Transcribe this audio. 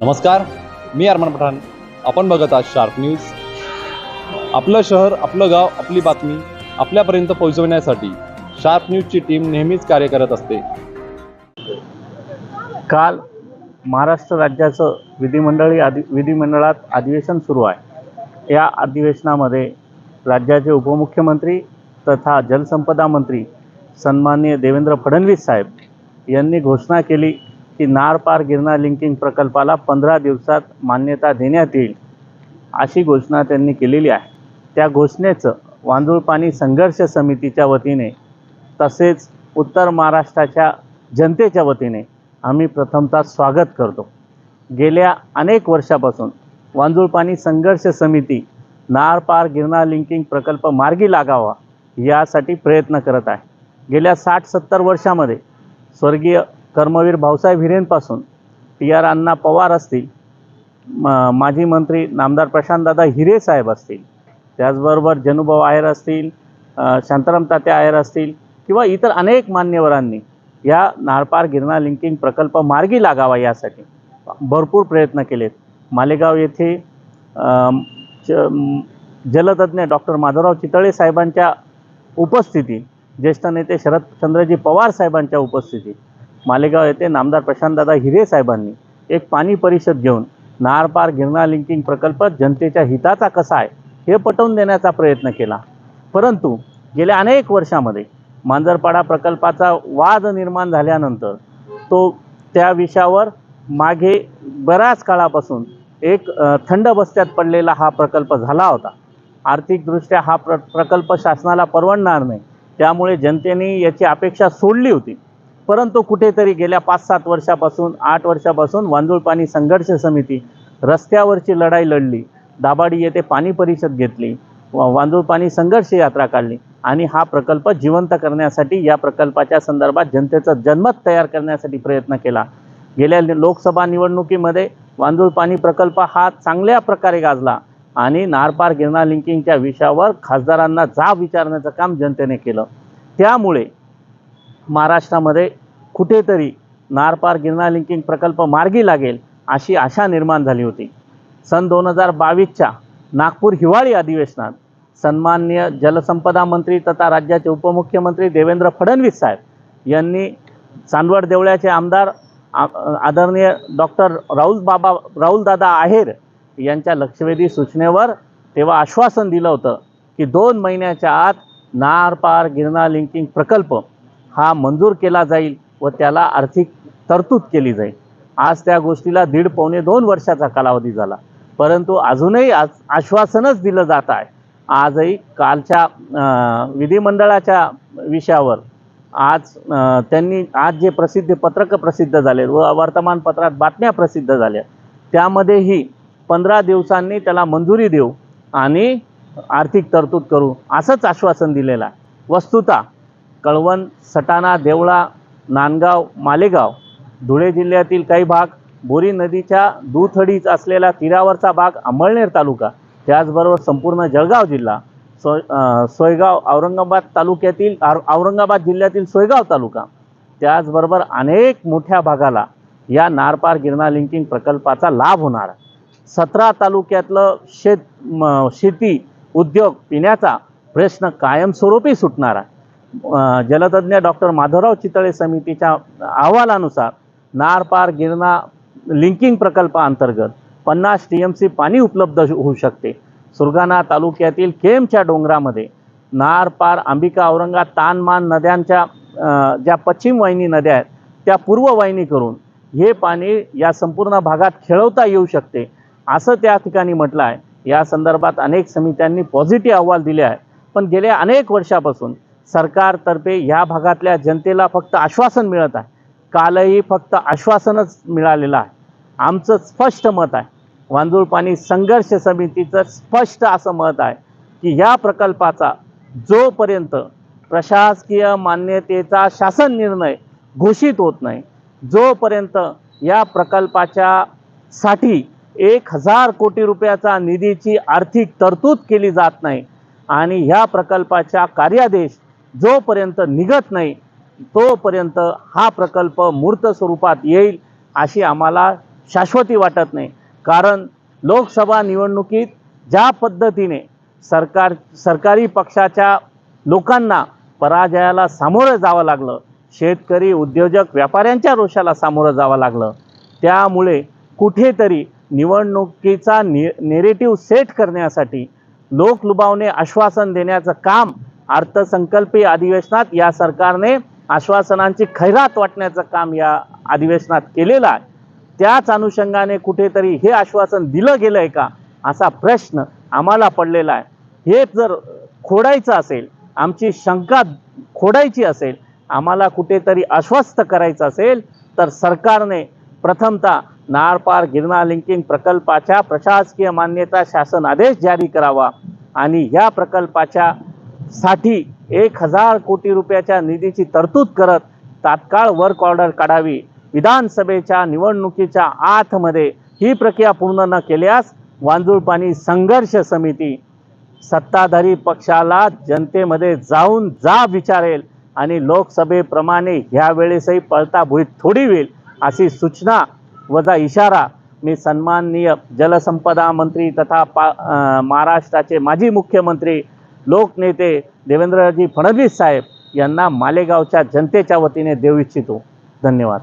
नमस्कार मी अरमान पठाण. आपण बघत आहात शार्प न्यूज आपलं शहर आपलं गाव आपली बातमी आपल्यापर्यंत पोहोचवण्यासाठी शार्प न्यूजची टीम नेहमीच कार्य करत असते. काल महाराष्ट्र राज्याचं विधिमंडळी अधि विधिमंडळात अधिवेशन सुरू आहे. या अधिवेशनामध्ये राज्याचे उपमुख्यमंत्री तथा जलसंपदा मंत्री सन्माननीय देवेंद्र फडणवीस साहेब यांनी घोषणा केली की नारपार गिरणा लिंकिंग प्रकल्पाला पंधरा दिवसात मान्यता देण्यात येईल अशी घोषणा त्यांनी केलेली आहे. त्या घोषणेचं वांदूळ पाणी संघर्ष समितीच्या वतीने तसेच उत्तर महाराष्ट्राच्या जनतेच्या वतीने आम्ही प्रथमतः स्वागत करतो. गेल्या अनेक वर्षापासून वांजूळ पाणी संघर्ष समिती नार पार गिरणा लिंकिंग प्रकल्प मार्गी लागावा यासाठी प्रयत्न करत आहे. गेल्या साठ सत्तर वर्षामध्ये स्वर्गीय कर्मवीर भाऊसाहेब हिरेनपासून टी आर अण्णा पवार असतील म- माजी मंत्री नामदार प्रशांतदादा हिरे साहेब असतील त्याचबरोबर जनुभाऊ आयर असतील शांताराम तात्या आयर असतील किंवा इतर अनेक मान्यवरांनी या नारपार गिरणा लिंकिंग प्रकल्प मार्गी लागावा यासाठी भरपूर प्रयत्न केलेत. मालेगाव येथे च- जलतज्ञ डॉक्टर माधवराव चितळे साहेबांच्या उपस्थितीत ज्येष्ठ नेते शरदचंद्रजी पवार साहेबांच्या उपस्थितीत मालेगाव येथे नामदार प्रशांतदादा हिरे साहेबांनी एक पाणी परिषद घेऊन नारपार गिरणा लिंकिंग प्रकल्प जनतेच्या हिताचा कसा आहे हे पटवून देण्याचा प्रयत्न केला. परंतु गेल्या अनेक वर्षामध्ये मांजरपाडा प्रकल्पाचा वाद निर्माण झाल्यानंतर तो त्या विषयावर मागे बऱ्याच काळापासून एक थंड बस्त्यात पडलेला हा प्रकल्प झाला होता. आर्थिकदृष्ट्या हा प्र प्रकल्प शासनाला परवडणार नाही. त्यामुळे जनतेने याची अपेक्षा सोडली होती. परंतु कुठेतरी गेल्या पाच सात वर्षापासून आठ वर्षापासून वांदूळ पाणी संघर्ष समिती रस्त्यावरची लढाई लढली. दाबाडी येथे पाणी परिषद घेतली. व- पाणी संघर्ष यात्रा काढली. आणि हा प्रकल्प जिवंत करण्यासाठी या प्रकल्पाच्या संदर्भात जनतेचा जनमत तयार करण्यासाठी प्रयत्न केला. गेल्या लोकसभा निवडणुकीमध्ये वांदूळ पाणी प्रकल्प हा चांगल्या प्रकारे गाजला आणि नारपार गिरणा लिंकिंगच्या विषयावर खासदारांना जाब विचारण्याचं काम जनतेने केलं. त्यामुळे महाराष्ट्रामध्ये कुठेतरी नारपार गिरणा लिंकिंग प्रकल्प मार्गी लागेल अशी आशा निर्माण झाली होती. सन दोन हजार बावीसच्या नागपूर हिवाळी अधिवेशनात सन्माननीय जलसंपदा मंत्री तथा राज्याचे उपमुख्यमंत्री देवेंद्र फडणवीस साहेब यांनी चांदवड देवळ्याचे आमदार आ- आदरणीय डॉक्टर राहुल बाबा राहुलदादा आहेर यांच्या लक्षवेधी सूचनेवर तेव्हा आश्वासन दिलं होतं की दोन महिन्याच्या आत नार पार गिरणा लिंकिंग प्रकल्प हा मंजूर केला जाईल व त्याला आर्थिक तरतूद केली जाईल. आज त्या गोष्टीला दीड पावणे दोन वर्षाचा कालावधी झाला. परंतु अजूनही आज आश्वासनच दिलं जात आहे. आजही कालच्या विधिमंडळाच्या विषयावर आज त्यांनी आज जे प्रसिद्ध पत्रकं प्रसिद्ध झाले व वर्तमानपत्रात बातम्या प्रसिद्ध झाल्या त्यामध्येही पंधरा दिवसांनी त्याला मंजुरी देऊ आणि आर्थिक तरतूद करू असंच आश्वासन दिलेलं आहे. वस्तुता कळवण सटाणा देवळा नांदगाव मालेगाव धुळे जिल्ह्यातील काही भाग बोरी नदीच्या दुथडीच असलेला तीरावरचा भाग अंमळनेर तालुका. त्याचबरोबर संपूर्ण जळगाव जिल्हा सो सोयगाव औरंगाबाद तालुक्यातील औरंगाबाद जिल्ह्यातील सोयगाव तालुका. त्याचबरोबर अनेक मोठ्या भागाला या नारपार गिरणा लिंकिंग प्रकल्पाचा लाभ होणार. सतरा तालुक्यातलं शेत म, शेती उद्योग पिण्याचा प्रश्न कायमस्वरूपी सुटणार आहे. जलतज्ञ डॉक्टर माधवराव चितळे समितीच्या अहवालानुसार नारपार गिरणा लिंकिंग प्रकल्पाअंतर्गत पन्नास टी एम सी पाणी उपलब्ध होऊ शकते. सुरगाणा तालुक्यातील केमच्या डोंगरामध्ये नारपार अंबिका औरंगा तानमान नद्यांच्या ज्या पश्चिम वाहिनी नद्या आहेत त्या पूर्व वाहिनी करून हे पाणी या संपूर्ण भागात खेळवता येऊ शकते. असं त्या ठिकाणी म्हटलं आहे. या संदर्भात अनेक समित्यांनी पॉझिटिव्ह अहवाल दिले आहे पण गेल्या अनेक वर्षापासून सरकारतर्फे ह्या भागातल्या जनतेला फक्त आश्वासन मिळत आहे. कालही फक्त आश्वासनच मिळालेलं आहे. आमचं स्पष्ट मत आहे. वांजुळ पाणी संघर्ष समितीचं स्पष्ट असं मत आहे की ह्या प्रकल्पाचा जोपर्यंत प्रशासकीय मान्यतेचा शासन निर्णय घोषित होत नाही जोपर्यंत या प्रकल्पाच्या साठी एक हजार कोटी रुपयाचा निधीची आर्थिक तरतूद केली जात नाही आणि ह्या प्रकल्पाच्या कार्यादेश जोपर्यंत निघत नाही तोपर्यंत हा प्रकल्प मूर्त स्वरूपात येईल अशी आम्हाला शाश्वती वाटत नाही. कारण लोकसभा निवडणुकीत ज्या पद्धतीने सरकार सरकारी पक्षाच्या लोकांना पराजयाला सामोरं जावं लागलं शेतकरी उद्योजक व्यापाऱ्यांच्या रोषाला सामोरं जावं लागलं त्यामुळे कुठेतरी निवडणुकीचा नि नेरेटिव्ह सेट करण्यासाठी लोक लुबावणे आश्वासन देण्याचं काम अर्थसंकल्पीय अधिवेशनात या सरकारने आश्वासनांची खैरात वाटण्याचं काम या अधिवेशनात केलेलं आहे. त्याच अनुषंगाने कुठेतरी हे आश्वासन दिलं गेलं आहे का असा प्रश्न आम्हाला पडलेला आहे. हे जर खोडायचं असेल आमची शंका खोडायची असेल आम्हाला कुठेतरी आश्वस्त करायचं असेल तर सरकारने प्रथमतः नारपार गिरणा लिंकिंग प्रकल्पाच्या प्रशासकीय मान्यता शासन आदेश जारी करावा आणि या प्रकल्पाच्या साठी एक हजार कोटी रुपयाच्या निधीची तरतूद करत तात्काळ वर्क ऑर्डर काढावी. विधानसभेच्या निवडणुकीच्या आतमध्ये ही प्रक्रिया पूर्ण न केल्यास वांजूळ पाणी संघर्ष समिती सत्ताधारी पक्षाला जनतेमध्ये जाऊन जाब विचारेल आणि लोकसभेप्रमाणे ह्या वेळेसही पळता भुईत थोडी होईल अशी सूचना वजा इशारा मी सन्माननीय जलसंपदा मंत्री तथा पा महाराष्ट्राचे माजी मुख्यमंत्री लोकनेते देवेंद्रजी फडणवीस साहेब यांना मालेगावच्या जनतेच्या वतीने देऊ इच्छितो. धन्यवाद.